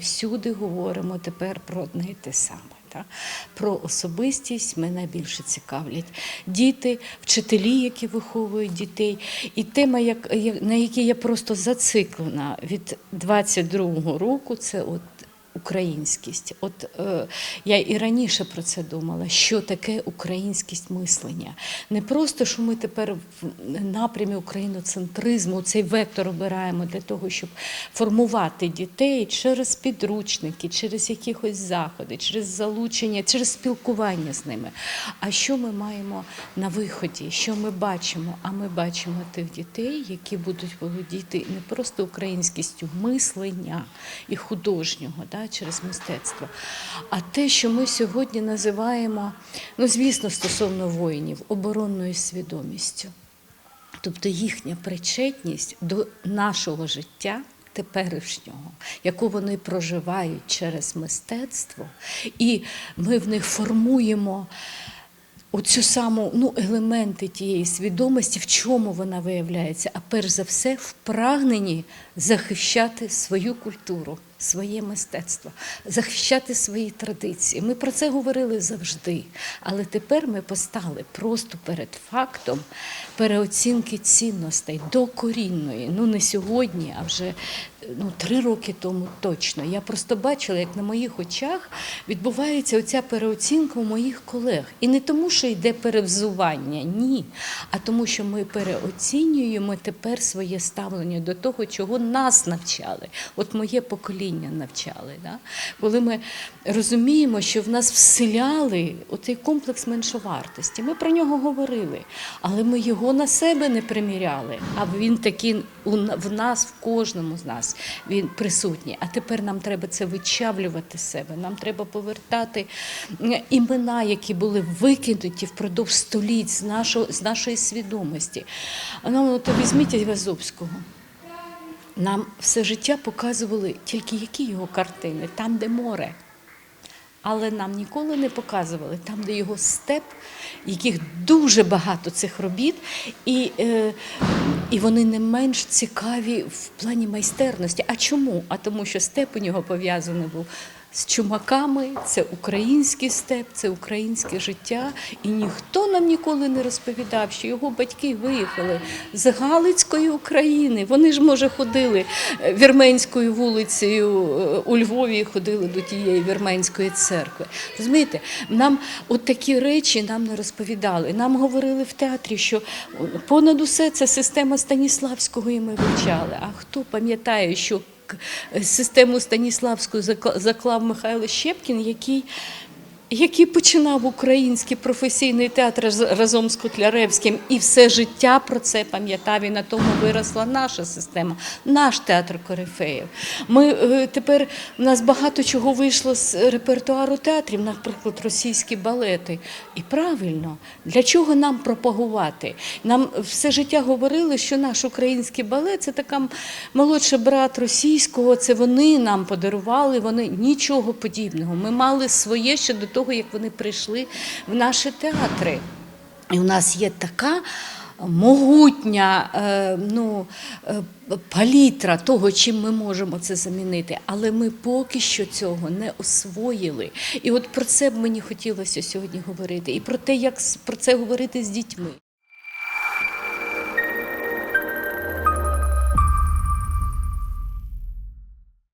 всюди говоримо тепер про одне і те саме. Та? Про особистість мене більше цікавлять діти, вчителі, які виховують дітей. І тема, як, на якій я просто зациклена від 22-го року, це от українськість. От е, я і раніше про це думала, що таке українськість мислення. Не просто, що ми тепер в напрямі україноцентризму цей вектор обираємо для того, щоб формувати дітей через підручники, через якихось заходи, через залучення, через спілкування з ними. А що ми маємо на виході? Що ми бачимо? А ми бачимо тих дітей, які будуть володіти не просто українськістю мислення і художнього да, через мистецтво, а те, що ми сьогодні називаємо, ну звісно, стосовно воїнів, оборонною свідомістю. Тобто їхня причетність до нашого життя теперішнього, яку вони проживають через мистецтво, і ми в них формуємо. Оцю саму ну, елементи тієї свідомості, в чому вона виявляється, а перш за все в прагненні захищати свою культуру, своє мистецтво, захищати свої традиції. Ми про це говорили завжди. Але тепер ми постали просто перед фактом переоцінки цінностей докорінної. Ну не сьогодні, а вже ну, три роки тому точно. Я просто бачила, як на моїх очах відбувається оця переоцінка у моїх колег. І не тому, що йде перевзування, ні. А тому, що ми переоцінюємо тепер своє ставлення до того, чого нас навчали. От моє покоління навчали. Да? Коли ми розуміємо, що в нас вселяли оцей комплекс меншовартості. Ми про нього говорили, але ми його на себе не приміряли. А він такий в нас, в кожному з нас, він присутній. А тепер нам треба це вичавлювати з себе. Нам треба повертати імена, які були викинуті впродовж століть з нашої, з нашої свідомості. Ну, от візьміть Івазовського. Нам все життя показували тільки які його картини, там, де море. Але нам ніколи не показували там, де його степ, яких дуже багато цих робіт, і, е, і вони не менш цікаві в плані майстерності. А чому? А тому, що степ у нього пов'язаний був з чумаками, це український степ, це українське життя. І ніхто нам ніколи не розповідав, що його батьки виїхали з Галицької України. Вони ж, може, ходили е, вірменською вулицею е, у Львові, ходили до тієї вірменської церкви. Розумієте, нам от такі речі нам не розповідали. Нам говорили в театрі, що понад усе це система Станіславського, і ми вивчали. А хто пам'ятає, що систему Станіславську закла- заклав Михайло Щепкін, який який починав український професійний театр разом з Котляревським, і все життя про це пам'ятав. І на тому виросла наша система, наш театр корифеїв. Ми е, тепер у нас багато чого вийшло з репертуару театрів, наприклад, російські балети. І правильно, для чого нам пропагувати? Нам все життя говорили, що наш український балет це така молодший брат російського. Це вони нам подарували. Вони нічого подібного. Ми мали своє ще до того, як вони прийшли в наші театри. І у нас є така могутня е, ну, е, палітра того, чим ми можемо це замінити. Але ми поки що цього не освоїли. І от про це б мені хотілося сьогодні говорити. І про те, як про це говорити з дітьми.